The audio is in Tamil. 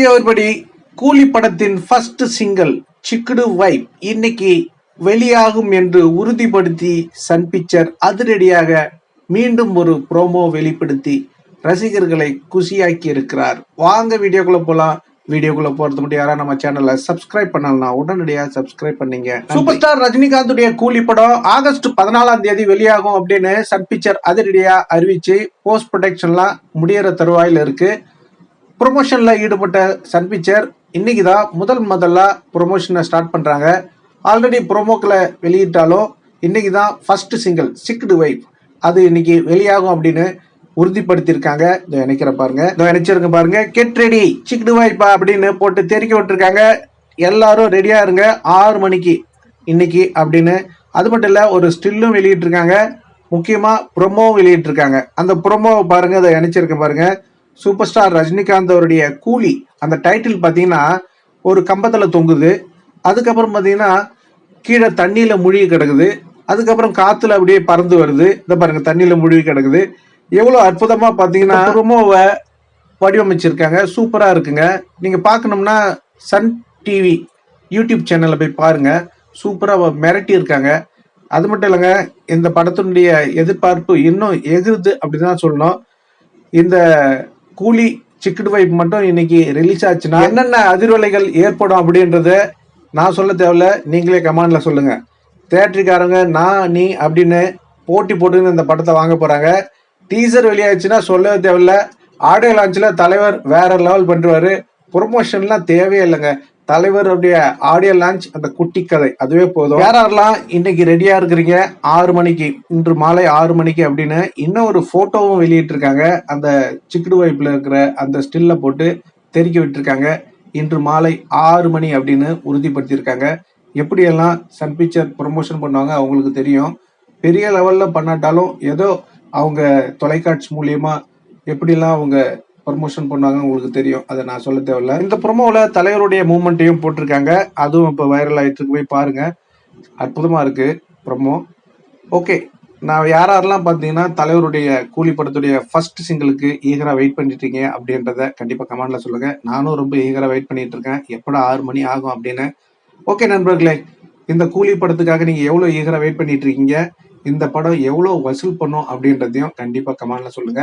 தெரிஞ்சவர்படி கூலி படத்தின் ஃபர்ஸ்ட் சிங்கிள் சிக்குடு வைப் இன்னைக்கு வெளியாகும் என்று உறுதிப்படுத்தி சன் பிக்சர் அதிரடியாக மீண்டும் ஒரு ப்ரோமோ வெளிப்படுத்தி ரசிகர்களை குஷியாக்கி இருக்கிறார் வாங்க வீடியோக்குள்ள போலாம். வீடியோக்குள்ள போறது மட்டும் யாரா நம்ம சேனலை சப்ஸ்கிரைப் பண்ணலாம் உடனடியாக சப்ஸ்கிரைப் பண்ணீங்க. சூப்பர் ஸ்டார் ரஜினிகாந்துடைய கூலி படம் ஆகஸ்ட் பதினாலாம் தேதி வெளியாகும் அப்படின்னு சன் பிக்சர் அதிரடியா அறிவிச்சு போஸ்ட் ப்ரொடக்ஷன்லாம் முடியற தருவாயில இருக்கு. ப்ரொமோஷனில் ஈடுபட்ட சன் பிக்சர் இன்னைக்கு தான் முதல் முதல்ல ப்ரொமோஷனை ஸ்டார்ட் பண்ணுறாங்க ஆல்ரெடி ப்ரோமோக்களை வெளியிட்டாலும் இன்னைக்கு தான் ஃபஸ்ட்டு சிங்கிள் சிக்டு வைப் அது இன்னைக்கு வெளியாகும் அப்படின்னு உறுதிப்படுத்தியிருக்காங்க. இதோ நினைக்கிற பாருங்க. இதோ நினைச்சிருக்க பாருங்க. கெட் ரெடி சிக்டு வைப்பா அப்படின்னு போட்டு தெரிக்க விட்டுருக்காங்க. எல்லாரும் ரெடியாக இருங்க. ஆறு மணிக்கு இன்னைக்கு அப்படின்னு. அது மட்டும் இல்லை ஒரு ஸ்டில்லும் வெளியிட்டிருக்காங்க. முக்கியமாக ப்ரொமோவும் வெளியிட்டிருக்காங்க. அந்த ப்ரொமோவை பாருங்கள் அதை நினைச்சிருக்க பாருங்கள் சூப்பர் ஸ்டார் ரஜினிகாந்த் அவருடைய கூலி அந்த டைட்டில் பார்த்தீங்கன்னா ஒரு கம்பத்துல தொங்குது. அதுக்கப்புறம் பார்த்தீங்கன்னா கீழே தண்ணியில முழுகி கிடக்குது. அதுக்கப்புறம் காத்துல அப்படியே பறந்து வருது. இந்த பாருங்க தண்ணியில முழுகி கிடக்குது. எவ்வளோ அற்புதமா பார்த்தீங்கன்னா ப்ரொமோவை வடிவமைச்சிருக்காங்க. சூப்பரா இருக்குங்க. நீங்க பார்க்கணும்னா சன் டிவி யூடியூப் சேனல்ல போய் பாருங்க. சூப்பரா மிரட்டி இருக்காங்க. அது மட்டும் இல்லைங்க இந்த படத்தினுடைய எதிர்பார்ப்பு இன்னும் எகிருது அப்படின்னு தான் சொல்லணும். இந்த கூலி சிக்கடு வைப் மட்டும் இன்னைக்கு ரிலீஸ் ஆச்சுன்னா என்னென்ன அதிர்வலைகள் ஏற்படும் அப்படின்றத நான் சொல்ல தேவையில்ல. நீங்களே கமாண்டில் சொல்லுங்க. தேட்டருக்காரங்க நான் நீ அப்படின்னு போட்டி போட்டுன்னு இந்த படத்தை வாங்க போகிறாங்க டீசர் வெளியாச்சுன்னா சொல்லவே தேவையில்ல. ஆடியோ லான்ச்சில் தலைவர் வேற லெவல் பண்ணுவார் ப்ரொமோஷன்லாம் தேவையே இல்லைங்க. தலைவருடைய ஆடியோ லான்ச் அந்த குட்டி கதை அதுவே போதும். வேற யாரெல்லாம் இன்னைக்கு ரெடியா இருக்கிறீங்க? ஆறு மணிக்கு இன்று மாலை ஆறு மணிக்கு அப்படின்னு இன்னும் ஒரு போட்டோவும் வெளியிட்டிருக்காங்க. அந்த சிக்குடு வைப்பில் இருக்கிற அந்த ஸ்டில்ல போட்டு தெரிக்க விட்டுருக்காங்க. இன்று மாலை ஆறு மணி அப்படின்னு உறுதிப்படுத்தியிருக்காங்க. எப்படியெல்லாம் சன் பிக்சர் ப்ரொமோஷன் பண்ணுவாங்க அவங்களுக்கு தெரியும். பெரிய லெவல்ல பண்ணாட்டாலும் ஏதோ அவங்க தொலைக்காட்சி மூலியமா எப்படிலாம் அவங்க ப்ரொமோஷன் பண்ணுவாங்க உங்களுக்கு தெரியும். அதை நான் சொல்ல தேவையில்ல. இந்த ப்ரொமோவில் தலைவருடைய மூமெண்ட்டையும் போட்டிருக்காங்க. அதுவும் இப்போ வைரல் ஆகிட்டு இருக்கு போய் பாருங்க. அற்புதமாக இருக்கு ப்ரொமோ ஓகே நான் யார் யாரெல்லாம் பார்த்தீங்கன்னா தலைவருடைய கூலி படத்துடைய ஃபர்ஸ்ட் சிங்கிளுக்கு ஈகரா வெயிட் பண்ணிட்டு இருக்கீங்க அப்படின்றத கண்டிப்பாக கமெண்ட்ல சொல்லுங்க. நானும் ரொம்ப ஈகராக வெயிட் பண்ணிட்டு இருக்கேன். எப்படா ஆறு மணி ஆகும் அப்படின்னு. ஓகே நண்பர்களே. இந்த கூலி படத்துக்காக நீங்கள் எவ்வளோ ஈகரா வெயிட் பண்ணிட்டு இருக்கீங்க? இந்த படம் எவ்வளோ வசூல் பண்ணும் அப்படின்றதையும் கண்டிப்பாக கமெண்ட்ல சொல்லுங்க.